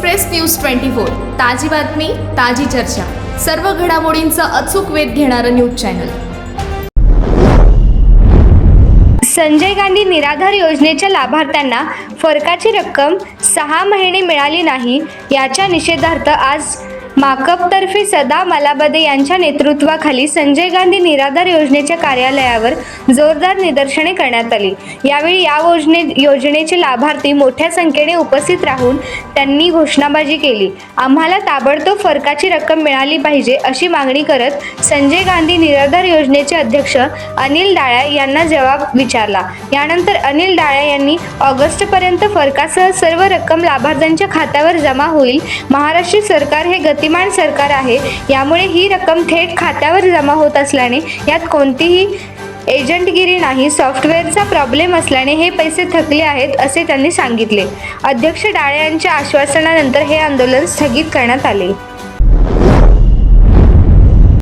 Express news twenty four. ताजी बातमी ताजी चर्चा. सर्व घडामोडींचा अचूक वेध घेणारं न्यूज चॅनल. संजय गांधी निराधार योजनेच्या लाभार्थ्यांना फरकाची रक्कम सहा महिने मिळाली नाही याच्या निषेधार्थ आज माकपतर्फे सदा मलाबदे यांच्या नेतृत्वाखाली संजय गांधी निराधार योजनेच्या कार्यालयावर जोरदार निदर्शने करण्यात आली. यावेळी या योजने योजनेचे लाभार्थी मोठ्या संख्येने उपस्थित राहून त्यांनी घोषणाबाजी केली. आम्हाला ताबडतोब फरकाची रक्कम मिळाली पाहिजे अशी मागणी करत संजय गांधी निराधार योजनेचे अध्यक्ष अनिल डाळ्या यांना जबाब विचारला. यानंतर अनिल डाळ्या यांनी ऑगस्टपर्यंत फरकासह सर्व रक्कम लाभार्थ्यांच्या खात्यावर जमा होईल. महाराष्ट्र सरकार हे गतिमान सरकार आहे. यामुळे ही रक्कम थेट खात्यावर जमा होत असल्याने यात कोणतीही एजंटगिरी नाही सॉफ्टवेअरचा प्रॉब्लेम असल्याने हे पैसे थकले आहेत असे त्यांनी सांगितले. अध्यक्ष डाळे यांच्या आश्वासनानंतर हे आंदोलन स्थगित करण्यात आले.